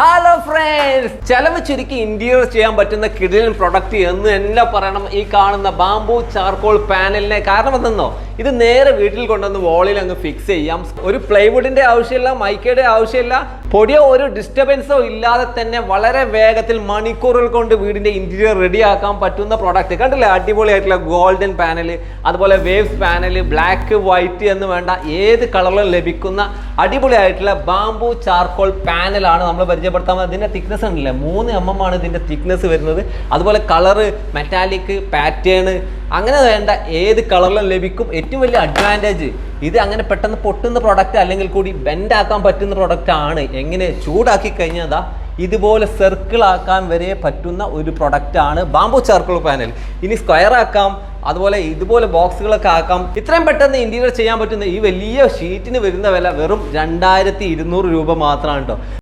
Hello friends ചെലവ് ചുരുക്കി interior ചെയ്യാൻ പറ്റുന്ന കിടിലൻ പ്രൊഡക്റ്റ് എന്ന് തന്നെ പറയണം ഈ കാണുന്ന ബാംബു ചാർക്കോൾ പാനലിനെ കാരണം എന്തെന്നോ? ഇത് നേരെ വീട്ടിൽ കൊണ്ടുവന്ന് വോളിൽ അങ്ങ് ഫിക്സ് ചെയ്യാം. ഒരു പ്ലൈവുഡിന്റെ ആവശ്യമില്ല മൈക്കയുടെ ആവശ്യമില്ല പൊടിയോ ഒരു ഡിസ്റ്റർബൻസോ ഇല്ലാതെ തന്നെ വളരെ വേഗത്തിൽ മണിക്കൂറുകൾ കൊണ്ട് വീടിന്റെ ഇന്റീരിയർ റെഡിയാക്കാൻ പറ്റുന്ന പ്രൊഡക്റ്റ് കണ്ടില്ലേ? അടിപൊളിയായിട്ടുള്ള ഗോൾഡൻ പാനൽ അതുപോലെ വേവ്സ് പാനൽ ബ്ലാക്ക് വൈറ്റ് എന്ന് വേണ്ട ഏത് കളറിലും ലഭിക്കുന്ന അടിപൊളിയായിട്ടുള്ള ബാംബു ചാർക്കോൾ പാനലാണ് നമ്മൾ പരിചയപ്പെടുത്താൻ. ഇതിന്റെ തിക്നെസ് ഉണ്ടല്ലേ മൂന്ന് എം എം ആണ് ഇതിന്റെ തിക്നെസ് വരുന്നത്. അതുപോലെ കളറ് മെറ്റാലിക് പാറ്റേൺ അങ്ങനെ വേണ്ട ഏത് കളറിലും ലഭിക്കും. ഏറ്റവും വലിയ അഡ്വാന്റേജ് ഇത് അങ്ങനെ പെട്ടെന്ന് പൊട്ടുന്ന പ്രോഡക്റ്റ് അല്ലെങ്കിൽ കൂടി ബെൻഡ് ആക്കാൻ പറ്റുന്ന പ്രോഡക്റ്റ് ആണ്. എങ്ങനെ ചൂടാക്കി കഴിഞ്ഞാൽ ഇതുപോലെ സർക്കിൾ ആക്കാൻ വരെ പറ്റുന്ന ഒരു പ്രൊഡക്റ്റ് ആണ് ബാംബു ചാർക്കോൾ പാനൽ ഇനി സ്ക്വയർ ആക്കാം അതുപോലെ ഇതുപോലെ ബോക്സുകളൊക്കെ ആക്കാം. ഇത്രയും പെട്ടെന്ന് ഇന്റീരിയർ ചെയ്യാൻ പറ്റുന്ന ഈ വലിയ ഷീറ്റിന് വരുന്ന വില വെറും രണ്ടായിരത്തി ഇരുന്നൂറ് രൂപ മാത്രമാണ് കേട്ടോ